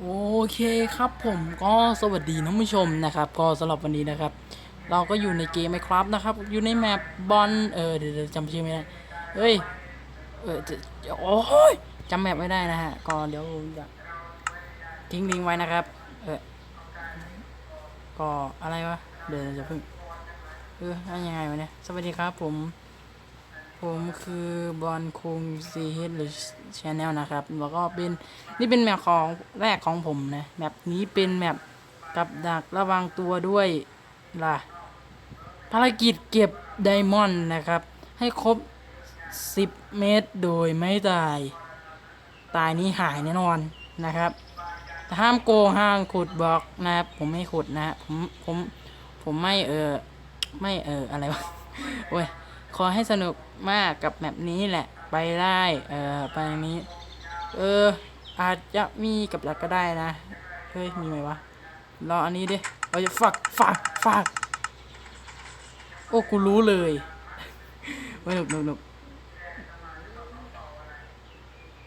โอเคครับผมก็สวัสดีท่านผู้ชมนะครับ ก็สำหรับวันนี้นะครับ เราก็อยู่ในเกมไมครับนะครับ อยู่ในแมปบอลเออเดี๋ยวจำชื่อไม่ได้เฮ้ยเออจะโอ้ยจำแมปไม่ได้นะฮะก็เดี๋ยวจะทิ้งลิงไว้นะครับ เออก็อะไรวะเดี๋ยวจะพิ่งเออยังไงวะเนี่ยสวัสดีครับผม ผมคือบอลคุงซีเฮดหรือชแนลนะครับ แล้วก็เป็นนี่เป็นแมปของแรกของผมนะแมปนี้เป็นแมปกับดักระวังตัวด้วยล่ะ ภารกิจเก็บไดมอนด์นะครับ ให้ครบ 10 เมตรโดยไม่ตาย ตายนี้หายแน่นอนนะครับห้ามโกงห้ามขุดบล็อกนะครับผมไม่ขุดนะฮะผมผมผมไม่เออไม่เอออะไรวะโอ้ย ขอให้สนุกมากกับแมปนี้แหละ ไปได้เออไปนี้ เออ อาจจะมีกับดักก็ได้นะ เฮ้ย มีไหมวะ รออันนี้ดิเราจะฝักฝักฝักโอ้กูรู้เลยไม่หนุกหนุกหนุก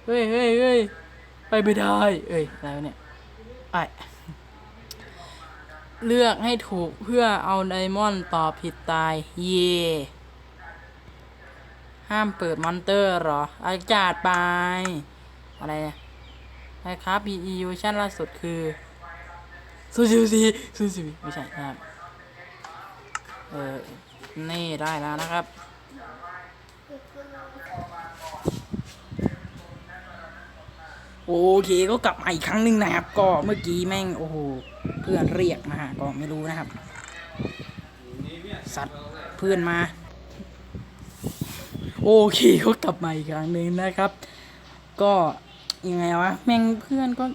เฮ้ยเฮ้ยเฮ้ยไปไม่ได้ เอ้ย อะไรวเนี่ยไอเลือกให้ถูกเพื่อเอาไดมอนด์ต่อผิดตาย เย่ ห้ามเปิดมอนเตอร์หรอ อาจาดไป อะไรเนี่ยนะครับ PE เวอร์ชันล่าสุดคือซูซูซีซูซูไม่ใช่นะครับ เออ นี่ได้แล้วนะครับ โอเคก็กลับมาอีกครั้งหนึ่งนะครับ ก็เมื่อกี้แม่ง โอ้โห เพื่อนเรียกนะฮะก็ไม่รู้นะครับ สัตว์เพื่อนมา โอเคก็กลับมาอีกครั้งหนึ่งนะครับ ก็ยังไงวะแมงเพื่อนก็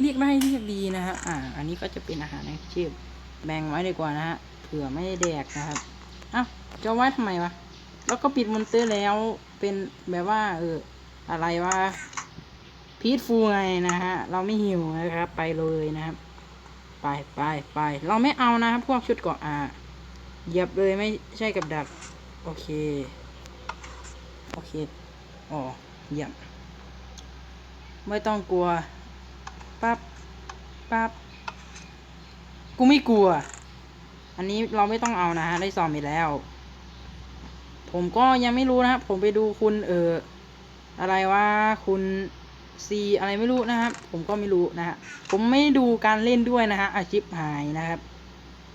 เรียกได้เรียกดีนะฮะอ่า อันนี้ก็จะเป็นอาหารอาชีพแบ่งไว้ดีกว่านะฮะเผื่อไม่ได้แดกนะครับอ้าวจะไว้ทำไมวะแล้วก็ปิดมอนเตอร์แล้วเป็นแบบว่า เอออะไรวะพีทฟูไงนะฮะเราไม่หิวนะครับ ไปเลยนะครับ ไปไปไปเราไม่เอานะครับพวกชุดเกาะอ่าเหยียบเลยไม่ใช่กับดัก โอเค โอเคอ๋อเยี่ยมไม่ต้องกลัวปั๊บปั๊บกูไม่กลัว อันนี้เราไม่ต้องเอานะฮะได้สอบไปแล้ว ผมก็ยังไม่รู้นะครับผมไปดูคุณเอออะไรว่าคุณซีอะไรไม่รู้นะครับ ผมก็ไม่รู้นะฮะผมไม่ดูการเล่นด้วยนะฮะอาชิปหายนะครับ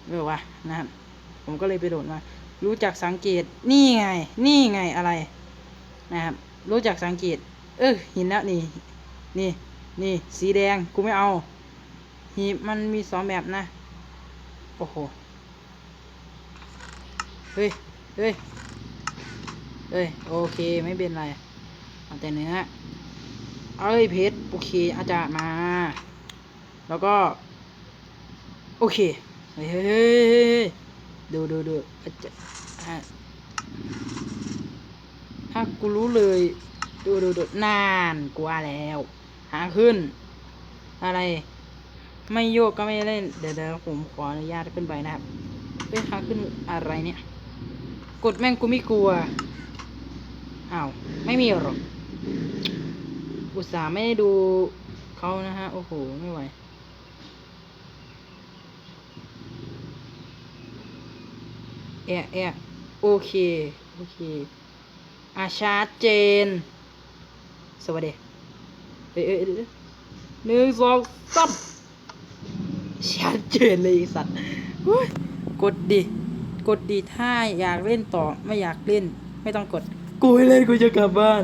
เออวะนะครับ ผมก็เลยไปโดดมา รู้จักสังเกตนี่ไง นี่ไงอะไร นะครับ รู้จักสังเกต เออหินแล้วนี่ นี่ นี่ สีแดง กูไม่เอา หีบมันมีสองแบบนะ โอ้โห เฮ้ย เฮ้ย เฮ้ย โอเคไม่เป็นไร เอาแต่เนื้อ เอ้ยเพชรโอเค อาจารย์มา แล้วก็ โอเค เฮ้ยเฮ้ยเฮ้ยเฮ้ยดูดูดูอาจารย์ ถ้ากูรู้เลย ดูดูดูนานกว่าแล้ว หาขึ้น อะไร ไม่โยกก็ไม่เล่น เดี๋ยวเดี๋ยวผมขออนุญาตขึ้นไปนะครับเอ้ยหาขึ้นอะไรเนี่ย กดแม่งกูไม่กลัวอ้าวไม่มีหรอกอุตส่าห์ไม่ได้ดูเขานะฮะ โอ้โห ไม่ไหวแอะแอะโอเค โอเค อาชัดเจน สวัสดีเอ้ยหนึ่งสองสามชัดเจนเลยอ้สัตว์กดดิ กดดิถ้าอยากเล่นต่อไม่อยากเล่น ไม่ต้องกด กูเล่นกูจะกลับบ้าน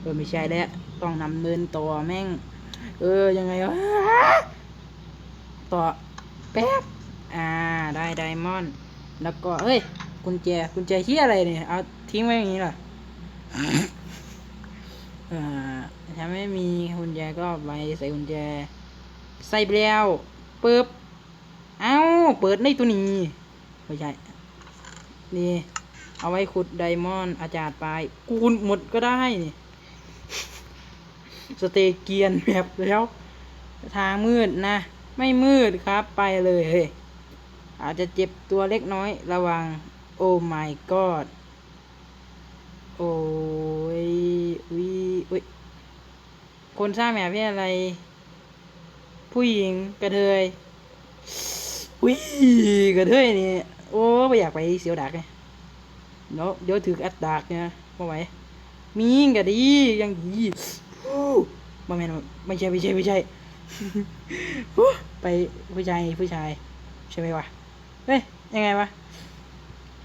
เออไม่ใช่แล้วต้องนำเนินต่อแม่ง เออยังไงวะต่อแป๊บ อ่าได้ไดมอนด์แล้วก็เอ้ยกุญแจกุญแจเฮียอะไรเนี่ย เอาทิ้งไว้อย่างนี้เหรอ เอ่อถ้าไม่มีกุญแจก็ไปใส่กุญแจ ใส่ไปแล้วปึ๊บเอ้า เปิดในตัวนี้ไม่ใช่นี่ เอาไว้ขุดไดมอนด์อาจารย์ไปกูนหมดก็ได้นี่สเตเกียนแบบแล้ว ทางมืดนะ ไม่มืดครับไปเลยเฮ้ยอาจจะเจ็บตัวเล็กน้อยระวัง โอ้ my god โอ้ยวิอุ้ยคนสร้างแบบนี้อะไร ผู้หญิงกระเทยอุ้ยกระเทยนี่ โอ้ไม่อยากไปเสียวดักไงเดี๋ยวเดี๋ยวถืออัดดักเนี่ยมาไหวมีงก็ดียังดีฮู้บ่แม่นไม่ใช่ไม่ใช่ไม่ใช่ไปผู้ชายผู้ชายใช่ไหมวะเฮ้ยยังไงวะ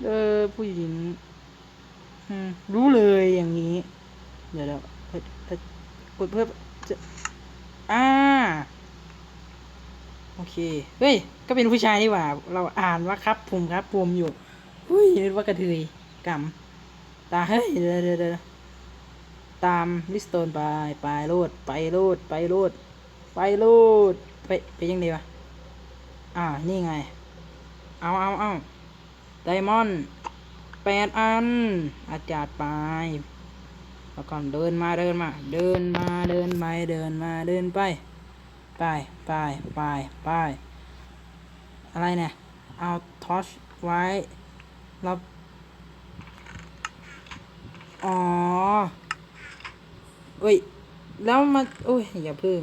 เออผู้หญิง รู้เลยอย่างนี้ เดี๋ยวเดี๋ยวเพิ่กดเพิ่มจะอ่า โอเค เฮ้ย ก็เป็นผู้ชายนี่หว่า เราอ่านว่าครับผมครับผมอยู่หุ้ยนึกว่ากระเทยกำตา เฮ้ยเดี๋ยวเดี๋ยวเดี๋ยวตามลิสโตนไป ไปโลด ไปโลด ไปโลด ไปโลด ไปไปยังไงวะ อ่า นี่ไง เอาเอาเอาไดมอนด์ ปดอัน อาจารย์ไปแล้วก่อนเดินมาเดินมา เดินมาเดินไปเดินมาเดินไปไปไปไปไปอะไรเนี่ย เอาทอชไว้รับ อ๋อเอ้ย แล้วมาโอ้ย อย่าพึ่ง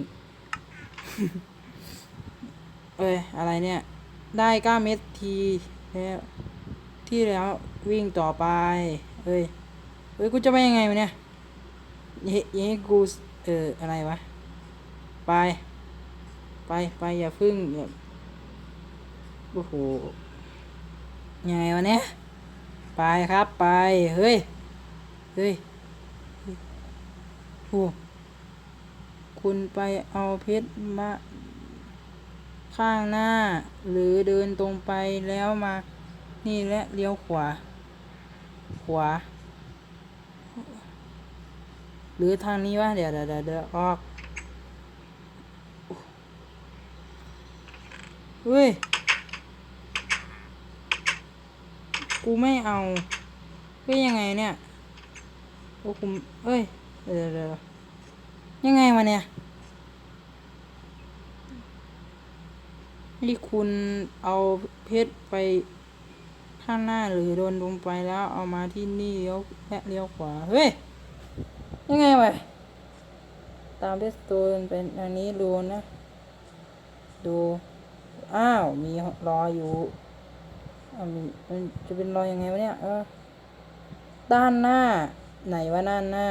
เอ้ย อะไรเนี่ย ได้เก้าเม็ดทีแล้ว ที่แล้ววิ่งต่อไปเอ้ยเฮ้ยกูจะไปยังไงวะเนี่ยเฮ้ยเฮ้ยกูเอออะไรวะ ไป ไปไปอย่าพึ่งอย่าโอ้โหยังไงวะเนี่ยไปครับไปเฮ้ยเฮ้ยโอ้คุณไปเอาเพชรมาข้างหน้า หรือเดินตรงไปแล้วมา นี่และเลี้ยวขวา ขวา หรือทางนี้วะเดี๋ยวเดี๋ยวเดี๋ยวเดี๋ยวออกเฮ้ย กูไม่เอาเฮ้ยยังไงเนี่ย โอ้กูเอ้ยเดี๋ยวเดี๋ยวเดี๋ยวยังไงวะเนี่ยนี่คุณเอาเพชรไป ข้างหน้าหรือโดนลงไปแล้วเอามาที่นี่เลี้ยวและเลี้ยวขวา เฮ้ย ยังไงวะตามเบสโตนเป็นอันนี้ดูนะ ดู อ้าว มีรออยู่มันจะเป็นรอยยังไงวะเนี่ย เออ ด้านหน้า ไหนว่าด้านหน้า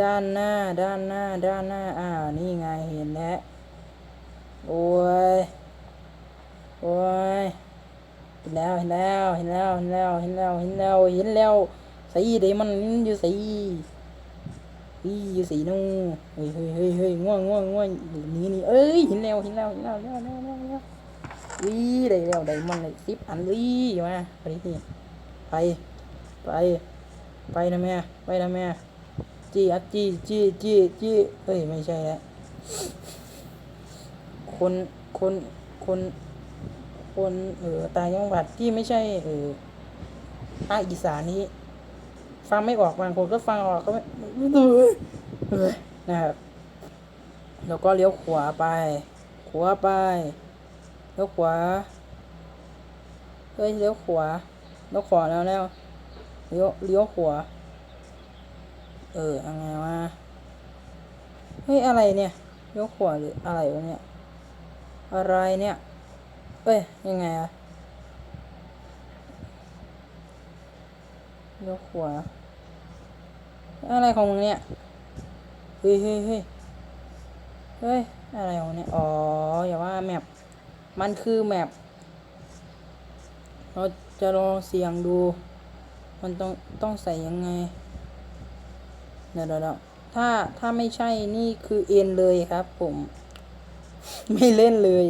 ด้านหน้า ด้านหน้า ด้านหน้า อ้าว นี่ไงเห็นแล้ว โอ้ยโอ้ย เห็นแล้วเห็นแล้วเห็นแล้วเห็นแล้วเห็นแล้วเห็นแล้วเห็นแล้วสีเดมันอยู่สีอีอยู่สีนู่นเฮ้ยเฮ้ยเฮ้ยเฮ้ยง่วงง่วงง่วงนี่นี่เอ้ยเห็นแล้วเห็นแล้วเห็นแล้วเห็นแล้วเห็นแล้วแล้ววีได้แล้วได้มันเลยสิบอันวีมาไปดิไปไปไปนะแม่ไปนะแม่จี้อัดจี้จี้จี้จี้เอ้ยไม่ใช่แล้วคนคนคน คนเออต่างจังหวัดที่ไม่ใช่เออภาคอีสานนี้ ฟังไม่ออกบางคนก็ฟังออกก็ไม่เลยนะครับแล้วก็เลี้ยวขวาไปขวาไปเลี้ยวขวาเฮ้ยเลี้ยวขวาเลี้ยวขวาแล้วแล้วเลี้ยวเลี้ยวขวาเออยังไงวะเฮ้ยอะไรเนี่ยเลี้ยวขวาหรืออะไรวะเนี่ยอะไรเนี่ย เอ้ย ยังไงอะเลี้ยวอะไรของมึงเนี่ย เฮ้ยเฮ้ยเฮ้ยเฮ้ย อะไรของเนี่ย อ๋อ อย่าว่าแมปมันคือแมปเราจะลองเสียงดู มันต้องต้องใส่ยังไง เดี๋ยวเดี๋ยวถ้าถ้าไม่ใช่นี่คือเอ็นเลยครับผม ไม่เล่นเลย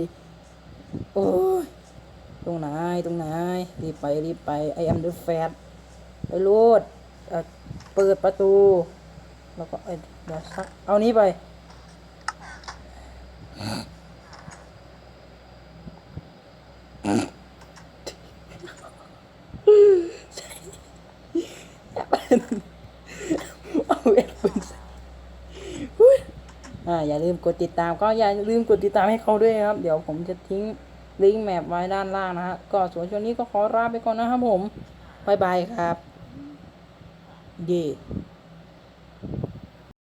โอ้ยตรงไหนตรงไหนรีบไปรีบไป I am the fat ไปรูดเอ่อเปิดประตู แล้วก็เอ้ยเดี๋ยวซักเอานี้ไปเอาเอ็ดปืนใส่อุ๊ย อ่าอย่าลืมกดติดตามก็อย่าลืมกดติดตามให้เขาด้วยครับ เดี๋ยวผมจะทิ้งลิงก์แมปไว้ด้านล่างนะฮะก็ส่วนช่วงนี้ก็ขอลาไปก่อนนะครับผมบายบายครับ เย่